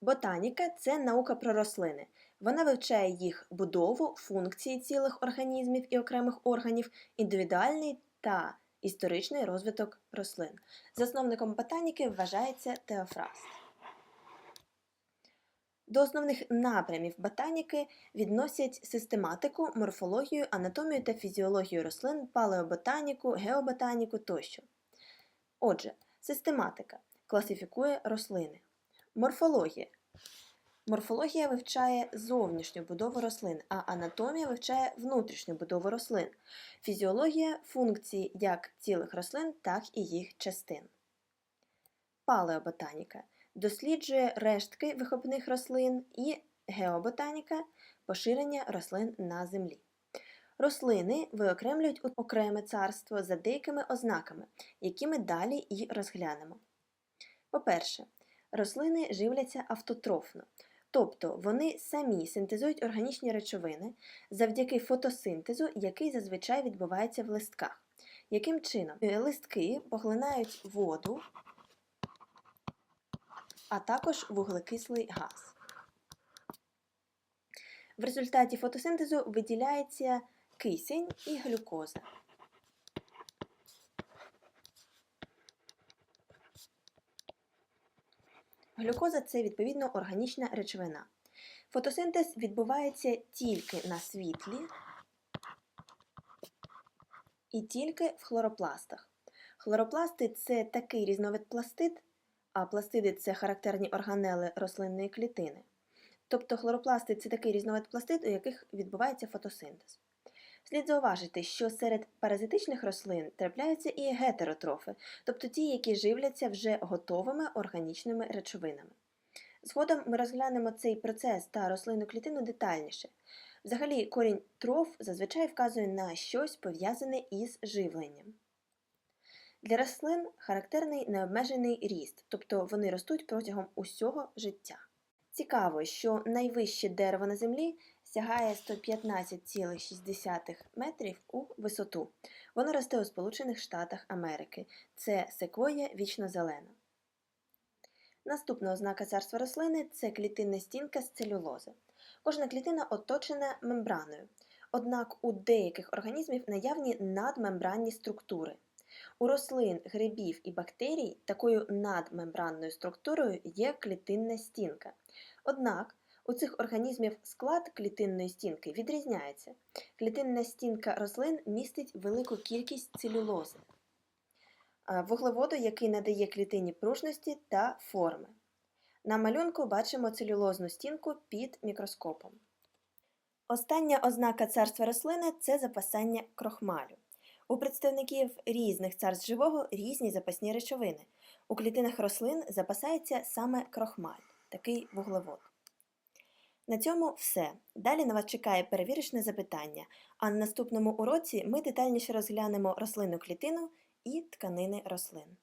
Ботаніка це наука про рослини. Вона вивчає їх будову, функції цілих організмів і окремих органів, індивідуальний та історичний розвиток рослин. Засновником ботаніки вважається Теофраст. До основних напрямів ботаніки відносять систематику, морфологію, анатомію та фізіологію рослин, палеоботаніку, геоботаніку тощо. Отже, систематика класифікує рослини. Морфологія. Морфологія вивчає зовнішню будову рослин, а анатомія вивчає внутрішню будову рослин. Фізіологія функції як цілих рослин, так і їх частин. Палеоботаніка досліджує рештки вихопних рослин і геоботаніка поширення рослин на землі. Рослини виокремлюють у окреме царство за деякими ознаками, які ми далі і розглянемо. По-перше, рослини живляться автотрофно, тобто вони самі синтезують органічні речовини завдяки фотосинтезу, який зазвичай відбувається в листках. Яким чином? Е, Листки поглинають воду, а також вуглекислий газ. В результаті фотосинтезу виділяється кисень і глюкоза. Глюкоза це відповідно органічна речовина. Фотосинтез відбувається тільки на світлі і тільки в хлоропластах. Хлоропласти це такий різновид пластид, а пластиди це характерні органели рослинної клітини. Тобто хлоропласти це такий різновид пластид, у яких відбувається фотосинтез. Слід зауважити, що серед паразитичних рослин трапляються і гетеротрофи, тобто ті, які живляться вже готовими органічними речовинами. Згодом ми розглянемо цей процес та рослинну клітину детальніше. Взагалі, корінь троф зазвичай вказує на щось пов'язане із живленням. Для рослин характерний необмежений ріст, тобто вони ростуть протягом усього життя. Цікаво, що найвище дерево на землі сягає 115,6 метрів у висоту. Воно росте у Сполучених Штатах Америки. Це секвоя вічнозелена. Наступна ознака царства рослини це клітинна стінка з целюлози. Кожна клітина оточена мембраною. Однак у деяких організмів наявні надмембранні структури. У рослин, грибів і бактерій такою надмембранною структурою є клітинна стінка. Однак у цих організмів склад клітинної стінки відрізняється. Клітинна стінка рослин містить велику кількість целюлози, вуглеводу, який надає клітині пружності та форми. На малюнку бачимо целюлозну стінку під мікроскопом. Остання ознака царства рослини це запасання крохмалю. У представників різних царств живого різні запасні речовини. У клітинах рослин запасається саме крохмаль, такий вуглевод. На цьому все. Далі на вас чекає перевірочне запитання, а на наступному уроці ми детальніше розглянемо рослинну клітину і тканини рослин.